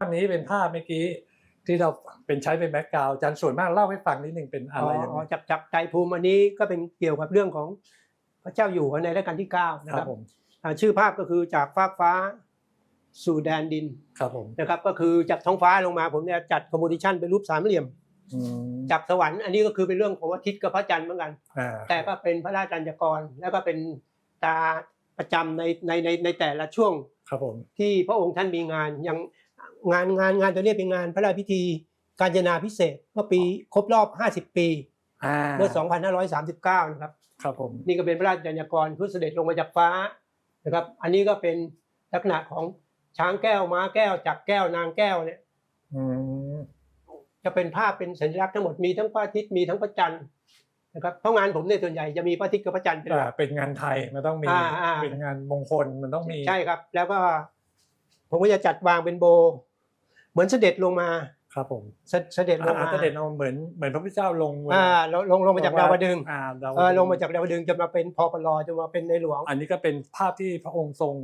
ภาพนี้เป็นภาพเมื่อกี้ที่เราเป็นใช้เป็นแบ็กกราวด์อาจารย์ส่วนมากเล่าให้ฟังนิดหนึ่งเป็นอะไรยังอ๋ไงอจากจากใจภูมิอันนี้ก็เป็นเกี่ยวกับเรื่องของพระเจ้าอยู่หัวในรัชกาลที่เก้านะคครัรับบผมอ่าชื่อภาพก็คือจากฟากฟ้าสู่แดนดินครับผมนะครับก็คือจากท้องฟ้าลงมาผมเนี่ยจัดคอมโพสิชันเป็นรูปสามเหลี่ยมอืมจากสวรรค์อันนี้ก็คือเป็นเรื่องของอาทิตย์กับพระจันทร์เหมือนกันอ่าแต่ก็เป็นพระราชกัญจกร แล้วก็เป็นตาประจำในในในในแต่ละช่วงครับผมที่พระองค์ท่านมีงานอย่าง งานงานงานตัวนี้เป็นงานพระราชพิธีการจนาพิเศษกเมื่อปีครบรอบ 50 ปีอ่าเมื่อ 2539 นะครับ ครับผม นี่ก็เป็นพระราชกัญญากรผู้เสด็จลงมาจากฟ้านะครับ อันนี้ก็เป็นลักษณะของช้างแก้วม้าแก้วจักรแก้วนางแก้วเนี่ยอืมจะเป็นภาพเป็นสัญลักษณ์ทั้งหมดมีทั้งพระอาทิตย์มีทั้งพระจันทร์นะครับเพราะงานผมเนี่ยส่วนใหญ่จะมีพระอาทิตย์กับพระจันทร์เป็นหอ่าลักเป็นงานไทยมันต้องมีอ่าอ่าเป็นงานมงคลมันต้องมีใช่ครับ แล้วก็ ผมก็จะจัดวางเป็นโบ เหมือนเสด็จลงมาครับผมเสเสด็จลงอ่ามาเสด็จลงเหมือนเหมือนพระพุทธเจ้าลงเวลอ่าลงลงลงมาจากดาวดึงส์อ่าดาวเออลงมาจากดาวดึงส์จะมาเป็นพอปลอจะมาเป็นในหลวง อันนี้ก็เป็นภาพที่พระองค์ทรง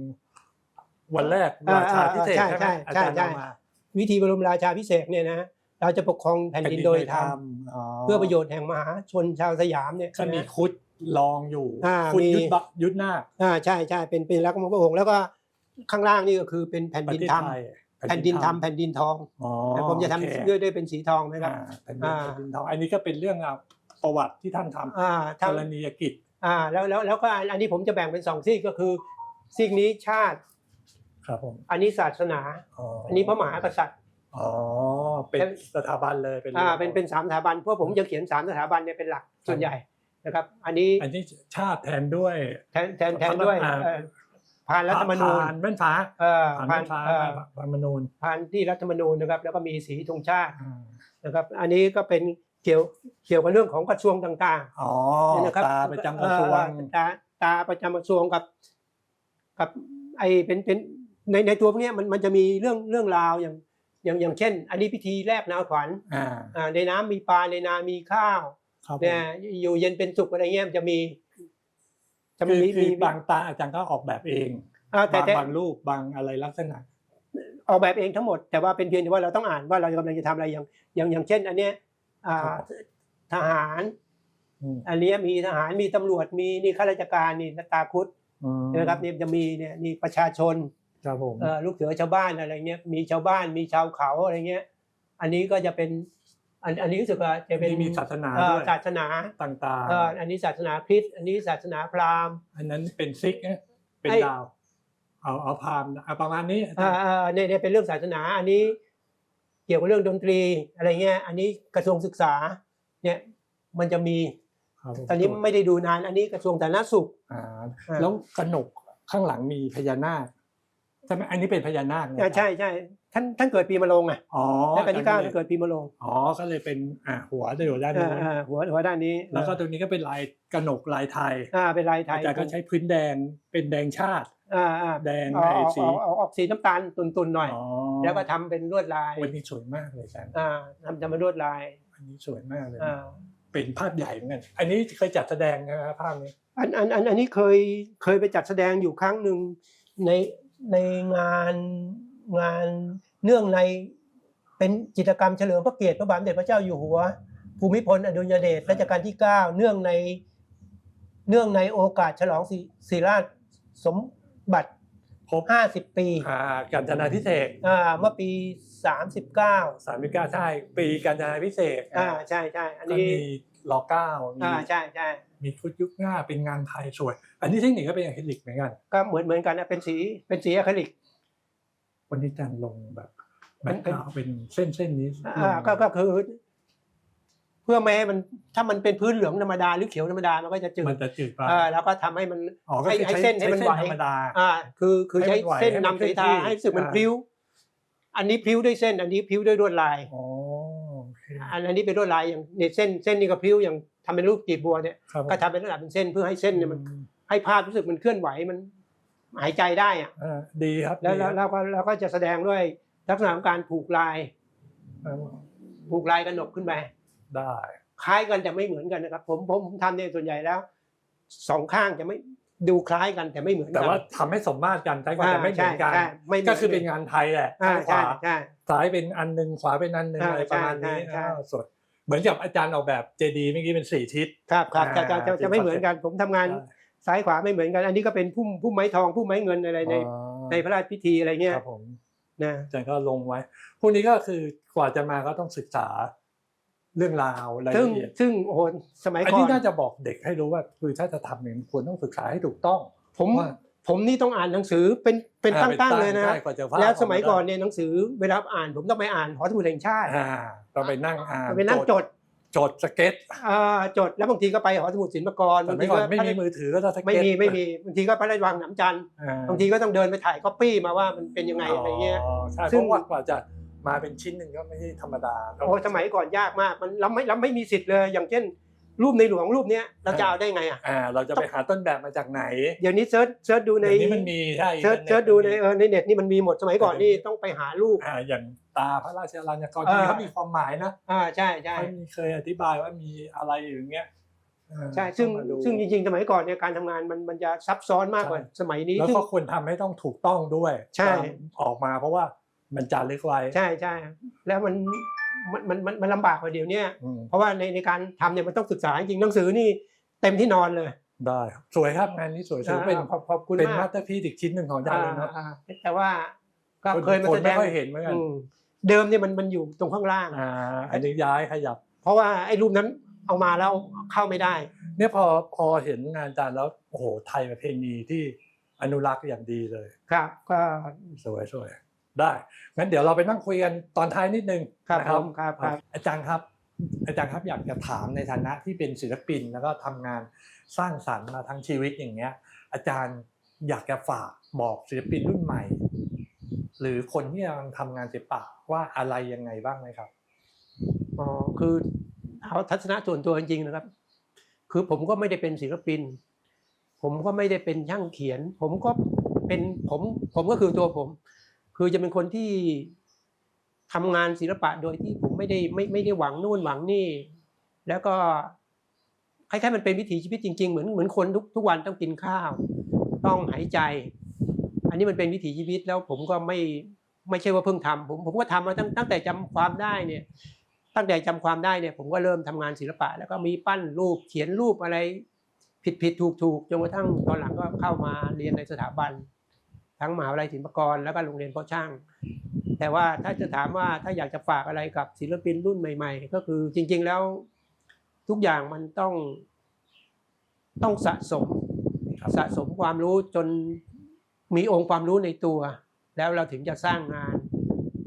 วันแรกอ่าราชาพิเศษใช่ใช่ไหมใช่อาใช่จารย์ใช่ เอามาวิธีบรมราชาพิเศษกเนี่ยนะเราจะปกครองแผ่นดินโดยธรรมอ๋อเพื่อประโยชน์แห่งมหาชนชาวสยามเนี่ย ก็มีคุดรองอยู่อ่าคุดมี ยุทธบะยุทธนาค อ่าใช่ใช่เป็นเป็นรักของพระองค์แล้วก็ ข้างล่างนี่ก็คือเป็นแผ่นประดินเทศธรรมไทยแผ่นดินธรรมแผ่นดินทองอ๋อแต่ผมจะทำโอเคด้วยด้วยเป็นสีทองนะครับอ่าแผ่นดินอ่าแผ่นดินทองอันนี้ก็เป็นเรื่องราวประวัติที่ท่านทำอ่ากทางรณียกิจอ่าแล้วแล้วแล้วก็อันนี้ผมจะแบ่งเป็นสองซีกก็คือซีกนี้ชาติครับผมอันนี้ศาสนาอันนี้พระมหากษัตริย์อ๋อเป็นสถาบันเลยเป็นอ่าเป็นเป็นสามสถาบันเพราะผมจะเขียนสามสถาบันเนี่ยเป็นหลักส่วนใหญ่นะครับ อันนี้อันนี้ชาติแทนด้วยแทนแทนแทนด้วยอ่าเอ่อ ผ่านรัฐธรรมนูญผ่านแว่นฟ้าเอ่อผ่านผ่าแว่นนฟ้าเอ่อผ่านรัฐธรรมนูญผ่านที่รัฐธรรมนูญนะครับ แล้วก็มีสีธงชาติอ่านะครับ อันนี้ก็เป็นเกี่ยวเกี่ยวกับเรื่องของกระทรวงต่างอ๋อๆเนี่ยนะครับตาประจำกระทรวงเอ่อตาตาประจำกระทรวงกับ กับ ไอเป็นเป็นในในตัวพวกเนี้ยมันมันจะมีเรื่องเรื่องราวอย่างอย่างอย่างเช่น อันนี้พิธีแรกนาขวัญอ่าอ่าในน้ำมีปลาในนามีข้าวครับผมเนี่ยอยู่เย็นเป็นสุขอะไรเงี้ยมันจะมี จะคือมีคืมีอบางตาอาจารย์ก็ออกแบบเองอ่าแต่บางแต่ บางรูปบางอะไรลักษณะ ออกแบบเองทั้งหมดแต่ว่าเป็นเพียงแต่ว่าเราต้องอ่านว่าเรากำลังจะทำอะไรอย่างอย่างอย่างเช่น อันเนี้ยอ่าครับทหาร อืม อันเนี้ยมีทหารมีตำรวจมีนี่ข้าราชการนี่ตาคุดอืมนะครับนี่จะมีเนี่ยนี่ประชาชนครับผม เอ่อลูกเสือชาวบ้านอะไรเงี้ยมีชาวบ้านมีชาวเขาอะไรเงี้ย อันนี้ก็จะเป็น อันอันนี้รู้สึกว่าจะเป็นนี่มีศาสนาเอ่อด้วยศาสนาต่างเอ่ออันนี้ศาสนาคริสต์อันนี้ศาสนาพราหมณ์ๆอันนั้นเป็นซิกนะเป็นไอ้ดาว เอาเอาพามนะเอาประมาณนี้อ่าอ่าเนี่ยเนี่ยเป็นเรื่องศาสนา อันนี้ เกี่ยวกับเรื่องดนตรีอะไรเงี้ย อันนี้กระทรวงศึกษา เนี่ยมันจะมีครับผมตอนนี้ไม่ได้ดูนาน อันนี้กระทรวงสาธารณสุขอ่าอ่าแล้วกระหนกข้างหลังมีพญานาคใช่ไหมอันนี้เป็นพญานาคนะอ่าใช่ใช่ ท่านท่านเกิดปีมะโรงอะอ๋อและกันที่เก้าท่านเกิดปีมะโรงอ๋อก็เลยเป็นอ่าหัวจะอยู่ด้านอ่านู้นอ่าหัวหัวด้านนี้ แล้วก็ตรงนี้ก็เป็นลายกระหนกลายไทยอ่าเป็นลายไทอายจารย์ก็ใช้พื้นแดงเป็นแดงชาติอ่าอ่าแดงเอาไอ้เอาสีเอาเอาออกสีน้ำตาลตุนๆหน่อยอ๋อแล้วก็ทำเป็นลวดลายวันนี้สวยมากเลยอาจารย์อ่าทำทำเป็นลวดลายอันนี้สวยมากเลยอ่าเป็นภาพใหญ่เหมือนกันอันนี้เคยจัดแสดงนะครับภาพนี้อันอันอันอันนี้เคยเคยไปจัดแสดงอยู่ครั้งหนึ่งในในงานงาน เนื่องในเป็นจิตรกรรมเฉลิมพระเกียรติพระบาทสมเด็จพระเจ้าอยู่หัว ภูมิพลอดุลยเดชรัชกาลที่ 9 เนื่องในเนื่องในโอกาสฉลองศิศิราชสมบัติครบ50 ปีอ่าการจนาพิเศษอ่าเมื่อปี 39สามสิบเก้าใช่ ปีการจนาพิเศษกอ่าใช่ใช่อันก็นี้มีรอเก้ามีอ่าใช่ใช่มีชุดยุคหน้าเป็นงานไทยสวย อันนี้เทคนิคก็เป็นอะคริลิกเหมือนกัน ก็เหมือนเหมือนกันนะเป็นสีเป็นสีอะคริลิก วันนี้อาจารย์ลงแบบมัแบ็นคเป็นกราวด์เป็นเส้นเส้นนี้อ่าก็ก็คือ เพื่อไม่ให้มันถ้ามันเป็นพื้นเหลืองธรรมดาหรือเขียวธรรมดามันก็จะจืดมันจะจืดไปอ่าแล้วก็ทำให้มันอ๋อก็ให้คือให้ใช้เส้นให้มันใช้ไหวธรรมดาอ่าคือคือให้ใช้มันไหวเส้นให้มันนำสายตาเคลื่อนที่ให้รู้สึกมันอ่าพลิ้ว อันนี้พลิ้วด้วยเส้น อันนี้พลิ้วด้วยลวดลายอ๋อโอเคอันอันนี้เป็นลวดลายอย่างเนี่ยเส้นเส้นนี่ก็พลิ้วอย่างทำเป็นรูปกีบบัวเนี่ยครับผมก็ทำเป็นลักษณะเป็นเส้นเพื่อให้เส้นเนี่ยมันอืให้ภาพรู้สึกมันเคลื่อนไหวมัน หายใจได้อะอ่าดีครับแล้วดีแล้วครับแล้วก็แล้วก็จะแสดงด้วยลักษณะของการผูกลายผูกลายกระหนกขึ้นไปได้คล้ายกันแต่ไม่เหมือนกันนะครับ ผมผมผมทำเนี่ยส่วนใหญ่แล้วสองข้างจะไม่ดูคล้ายกันแต่ไม่เหมือนกัแต่ว่าทำให้สมมาตรกันใช้กันแต่ไม่เหมือนกัน ใช่ใช่ไม่หมืก็คือเป็นงานไทยแหละอ่าซ้ายขใช่วาใช่ ซ้ายเป็นอันหนึ่งขวาเป็นอันหนึ่งอ่าอะไรประมาณนี้ใช่ใช่ อ่าส่วนเหมือนกับอาจารย์ออกแบบเจดีเมื่อกี้เป็นสี่ทิศ ครับครับจะจะจะอ่าจะไม่เหมือนกัน ผมทำงาน ซ้ายขวาไม่เหมือนกัน อันนี้ก็เป็นพุ่มพุ่มไม้ทองพุ่มไม้เงินอะไรในอ๋อในพระราชพิธีอะไรเงี้ยครับผมนะอาจารย์ก็ลงไว้ พวกนี้ก็คือกว่าจะมาก็ต้องศึกษาเรื่องราวรายซึ่งละเอียดซึ่งโอ้โหสมัยอันก่อนี้นน่าจะบอกเด็กให้รู้ว่าคือถ้าจะทำเนี่ยควรต้องศึกษาให้ถูกต้อง ผมว่าผมนี่ต้องอ่านหนังสือเป็นเป็นอ่าตั้งๆเลยนะใช่กว่าจะาดแล้วสมัยกาก่อนได้เนี่ยหนังสือเวลาอ่าน ผมต้องไปอ่านหอสมุดแห่งชาติอ่าต้องไปนั่งอ่านไปนั่งจดโจทย์สเก็ตอ่าจดแล้วบางทีก็ไปหอสมุดศิลปากรแต่บางไม่ทีก่อก็นไม่มีมือถือก็ต้องสไม่เก็ตมีไม่มีบางทีก็พระราชวังหนำจันทร์อ่บางทีก็ต้องเดินไปถ่ายก๊อปปี้มาว่ามันเป็นยังไงอะไรเงี้ย ใช่ซึ่เพงราะว่ากว่าจะมาเป็นชิ้นหนึ่งก็ไม่ใช่ธรรมดาโอ้สมัยก่อนยากมากมันเราไม่เราไม่มีสิทธิ์เลย อย่างเช่น รูปในหลวงรูปเนี้ยเราจะเอาได้ไงอะอ่าเราจะไปหาต้นแบบมาจากไหน เดี๋ยวนี้เซิร์ชเซิร์ชดูในเดี๋ยวนี้มันมีใช่เซิร์ชอินเซิร์ชทอดูร์ในเน็ตเออในเน็ตนี่มันมีหมดสมัยก่อนนี่ต้องไปหารูปอ่าอย่างตาพระราชลัญญกรเอที่อเขามีความหมายนะอ่าใช่ใช่เขามีเคยอธิบายว่ามีอะไรอย่างเงี้ยเออใช่ซึ่งต้องมาดูซึ่งจริงๆ สมัยก่อนเนี่ยการทำงานมันมันจะซับซ้อนมากกว่าใช่สมัยนี้แล้วซึ่งก็ควรทำให้ต้องถูกต้องด้วยใช่ตามออกมาเพราะว่ามันจารึกไว้ใช่ใช่แล้วมัน มันมันมันมันลำบากกว่าเดี๋ยวเนี้ยอืมเพราะว่าในในการทำเนี่ยมันต้องศึกษาจริงๆหนังสือนี่เต็มที่นอนเลยได้ครับสวยครับงานนี้สวยถือเป็นอ่าขอบขอบคุณเป็นมากมาสเตอร์พีอีกชิ้นหนึ่งของอาจารย์เลยเนาะอ่าอ่าแต่ว่าก็คนเคยมาคนแสดไม่งค่อยเห็นเหมือนกันอืมเดิมเนี่ยมันมันอยู่ตรงข้างล่าง อ่าอันนี้ย้ายขยับ เพราะว่าไอ้รูปนั้นเอามาแล้วเข้าไม่ได้ เนี่ยพอพอเห็นงานอาจารย์แล้วโอ้โหไทยประเพณีที่อนุรักษ์อย่างดีเลย ครับก็สวยสวย ได้งั้นเดี๋ยวเราไปนั่งคุยกันตอนท้ายนิดนึงครับนะผมครับครับ อาจารย์ครับ อาจารย์ครับอยากจะถามในฐานะที่เป็นศิลปินแล้วก็ทำงานสร้างสรรค์มาทั้งชีวิตอย่างเงี้ย อาจารย์อยากจะฝากบอกศิลปินรุ่นใหม่ หรือคนที่กำลังทำงานศิลปะว่าอะไรยังไงบ้างไหมครับ อ๋อคือเอาทัศนะส่วนตัวจริงๆนะครับ คือผมก็ไม่ได้เป็นศิลปิน ผมก็ไม่ได้เป็นช่างเขียน ผมก็เป็นผมผมก็คือตัวผม คือจะเป็นคนที่ทำงานศิลปะโดยที่ผมไม่ได้ไม่ไม่ได้หวังนู่นหวังนี่ แล้วก็คล้ายๆมันเป็นวิถีชีวิตจริงๆ เหมือนเหมือนคนทุกทุกวันต้องกินข้าว ต้องหายใจ อันนี้มันเป็นวิถีชีวิตแล้วผมก็ไม่ไม่ใช่ว่าเพิ่งทำผมผมก็ทำมาตั้งตั้งแต่จำความได้เนี่ย ตั้งแต่จำความได้เนี่ย ผมก็เริ่มทำงานศิลปะ แล้วก็มีปั้นรูปเขียนรูปอะไร ผิดผิดถูกถูกจนกระทั่งตอนหลังก็เข้ามาเรียนในสถาบัน ทั้งมหาวิทยาลัยศิลปากรแล้วก็โรงเรียนพ่อช่าง แต่ว่าถ้าจะถามว่าถ้าอยากจะฝากอะไรกับศิลปินรุ่นใหม่ ๆ ก็คือจริง ๆแล้วทุกอย่างมันต้องต้องสะสมครับสะสมความรู้จนมีองค์ความรู้ในตัว แล้วเราถึงจะสร้างงาน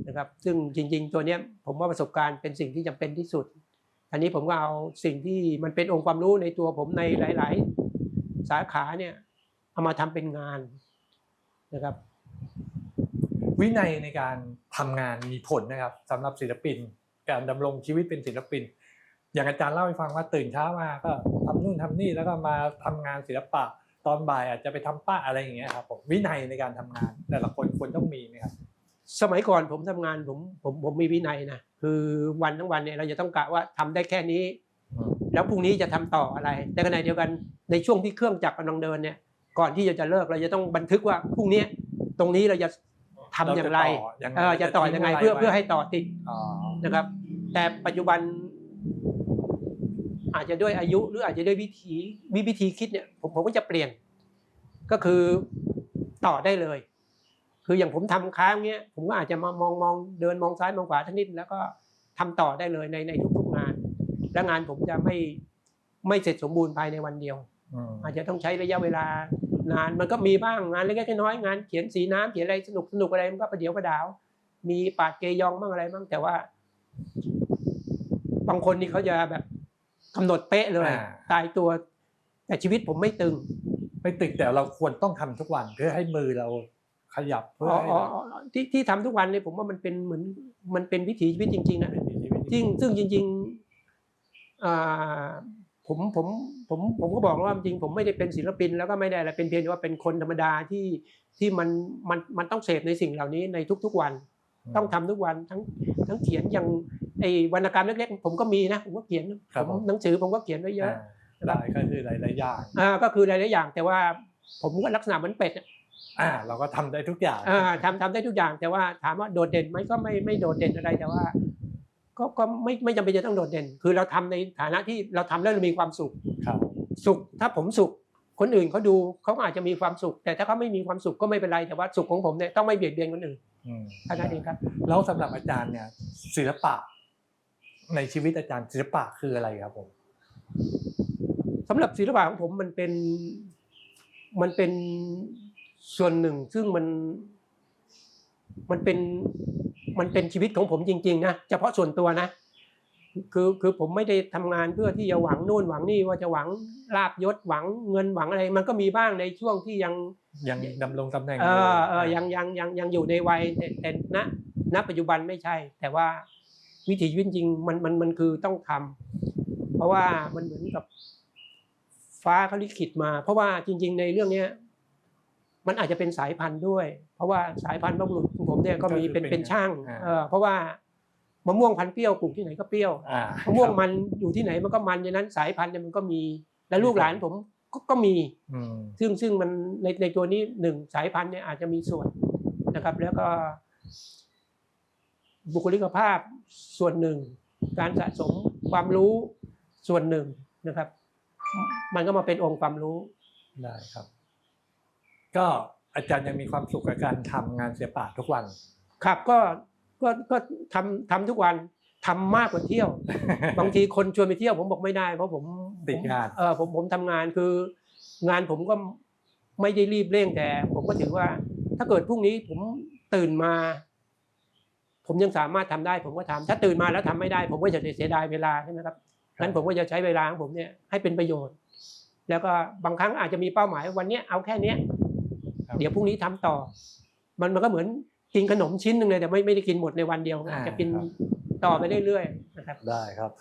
นะครับ ซึ่งจริง ๆ ตัวเนี้ยผมว่าประสบการณ์เป็นสิ่งที่จำเป็นที่สุด อันนี้ผมก็เอาสิ่งที่มันเป็นองค์ความรู้ในตัวผมในหลาย ๆ สาขาเนี่ยเอามาทำเป็นงาน นะครับ วินัยในการทำงานมีผลนะครับสำหรับศิลปิน การดำรงชีวิตเป็นศิลปิน อย่างอาจารย์เล่าให้ฟังว่าตื่นเช้ามาก็ทำนู่นทำนี่แล้วก็มาทำงานศิลปะ ตอนบ่ายอาจจะไปทำป้าอะไรอย่างเงี้ยครับผมวินัยในการทำงาน แต่ละคนควรต้องมีไหมครับสมัยก่อนผมทำงานผมผมผมมีวินัยนะคือวันทั้งวันเนี่ยเราจะต้องกะว่าทำได้แค่นี้ แล้วพรุ่งนี้จะทำต่ออะไร แต่ขณะเดียวกันในช่วงที่เครื่องจักรกำลังเดินเนี่ย ก่อนที่จะเลิกเราจะต้องบันทึกว่าพรุ่งนี้ตรงนี้เราจะทำอย่างไรเราจะต่อยังไงเออจะต่อยังไงจะทิ้งเพื่ออะไรไว้เพื่อให้ต่อติดอ๋อนะครับ แต่ปัจจุบัน อาจจะด้วยอายุหรืออาจจะด้วยวิธีวิวิธีคิดเนี่ยผมผมก็จะเปลี่ยน ก็คือต่อได้เลย คืออย่างผมทำค้างเนี้ยผมก็อาจจะมามองมองเดินมองซ้ายมองขวาทั้งนิดแล้วก็ทำต่อได้เลยในในทุกๆงาน และงานผมจะไม่ไม่เสร็จสมบูรณ์ภายในวันเดียว อืมอาจจะต้องใช้ระยะเวลานานมันก็มีบ้างงานเล็กๆน้อยๆงานเขียนสีน้ำเขียนอะไรสนุกสนุกอะไรมันก็ประเดี๋ยวประดาว มีปาดเกยองบ้างอะไรบ้างแต่ว่า บางคนนี่เขาจะแบบกำหนดเป๊ะเลย ตายตัว แต่ชีวิตผมไม่ตึง ไม่ติดแต่เราควรต้องทำทุกวันเพื่อให้มือเราขยับเพื่ออ๋อให้อ๋ออ๋อที่ที่ทำทุกวันเนี่ยผมว่ามันเป็นเหมือนมันเป็นวิถีชีวิตจริง ๆนะเป็นชีวิตจริงซึ่งจริงๆอ่า ผมผมผมผมก็บอกว่าจริงผมไม่ได้เป็นศิลปิน แล้วก็ไม่ได้อะไรเป็นเพียงแต่ว่าเป็นคนธรรมดาที่ที่มันมันมันต้องเสพในสิ่งเหล่านี้ในทุก ๆวัน ต้องทำทุกวันทั้งทั้งเขียนอย่างไอ้วรรณกรรมเล็กๆผมก็มีนะผมก็เขียนครับผผมมหนังสือผมก็เขียนไว้เยอะอ่าได้ก็คือหลายๆอย่างอ่าก็คือหลายๆอย่าง แต่ว่าผมก็ลักษณะเหมือนเป็ดอะอ่าเราก็ทำได้ทุกอย่างอ่าทำทำได้ทุกอย่างแต่ว่าถามว่าโดดเด่นไหมก็ไม่ไม่โดดเด่นอะไรแต่ว่า ก็ก็ไม่ไม่จำเป็นจะต้องโดดเด่น คือเราทำในฐานะที่เราทำแล้วเรามีความสุขครับสุขถ้าผมสุข คนอื่นเขาดูเขาอาจจะมีความสุข แต่ถ้าเขาไม่มีความสุขก็ไม่เป็นไรแต่ว่าสุขของผมเนี่ยต้องไม่เบียดเบียนคนอื่นอืมเท่านั้นเองครับแล้วสำหรับอาจารย์เนี่ย ศิลปะ ในชีวิตอาจารย์ศิลปะคืออะไรครับผมสำหรับศิลปะของผมมันเป็นมันเป็นส่วนหนึ่งซึ่งมันมันเป็น มันเป็นชีวิตของผมจริง ๆ นะเฉพาะส่วนตัวนะ คือคือผมไม่ได้ทำงานเพื่อที่จะหวังนู่นหวังนี่ว่าจะหวังลาบยศหวังเงินหวังอะไร มันก็มีบ้างในช่วงที่ยังยังดำรงตำแหน่งเออยู่อเออยังยังยังยังอยู่ในวัยแต่แต่ณณปัจจุบันไม่ใช่ แต่ว่าวิถีชีวิตจริงมันมันมันคือต้องทำเพราะว่ามันเหมือนกับฟ้าเขาลิขิตมา เพราะว่าจริง ๆ ในเรื่องเนี้ยมันอาจจะเป็นสายพันธุ์ด้วย เพราะว่าสายพันธุ์บรรพบุรุษของผม เนี่ยก็มีเป็นเป็นช่างเออเพราะว่ามะม่วงพันธุ์เปรี้ยวปลูกที่ไหนก็เปรี้ยวอ่ามะม่วงมันอยู่ที่ไหนมันก็มันฉะนั้นสายพันธุ์เนี่ยมันก็มี และลูกหลานผมก็ก็มีอืมซึ่งซึ่งมันในในตัวนี้หนึ่งสายพันธุ์เนี่ยอาจจะมีส่วนนะครับ แล้วก็ บุคลิกภาพส่วนหนึ่ง การสะสมความรู้ส่วนหนึ่งนะครับ มันก็มาเป็นองค์ความรู้ได้ครับ ก็ อาจารย์ยังมีความสุขกับการทำงานศิลปะทุกวัน ครับก็ก็ก็ทำทำทุกวันทำมากกว่าเที่ยว บางทีคนชวนไปเที่ยวผมบอกไม่ได้ เพราะผมติดงานผมเออผมผมทำงานคืองานผมก็ไม่ได้รีบเร่งแต่ ผมก็ถือว่า ถ้าเกิดพรุ่งนี้ผมตื่นมา ผมยังสามารถทำได้ ผมก็ทำถ้าตื่นมาแล้วทำไม่ได้ ผมก็จะเสียดายเวลาใช่ไหมครับงั้นผมก็จะใช้เวลาของผมเนี่ยให้เป็นประโยชน์ แล้วก็บางครั้งอาจจะมีเป้าหมายวันเนี้ยเอาแค่เนี้ยครับ เดี๋ยวพรุ่งนี้ทำต่อ มันมันก็เหมือนกินขนมชิ้นหนึ่งเลยแต่ไม่ไม่ได้กินหมดในวันเดียวอาจจะกินครับต่อไปเรื่อยๆนะครับได้ครับ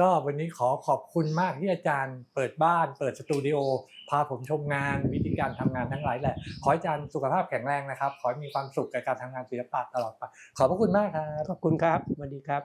ก็วันนี้ขอขอบคุณมากที่อาจารย์เปิดบ้าน เปิดสตูดิโอพาผมชมงานวิธีการทำงานทั้งหลายแหละ ขอให้อาจารย์สุขภาพแข็งแรงนะครับ ขอให้มีความสุขกับการทำงานศิลปะตลอดไปขอบพระคุณมากครับขอบคุณครับสวัสดีครับ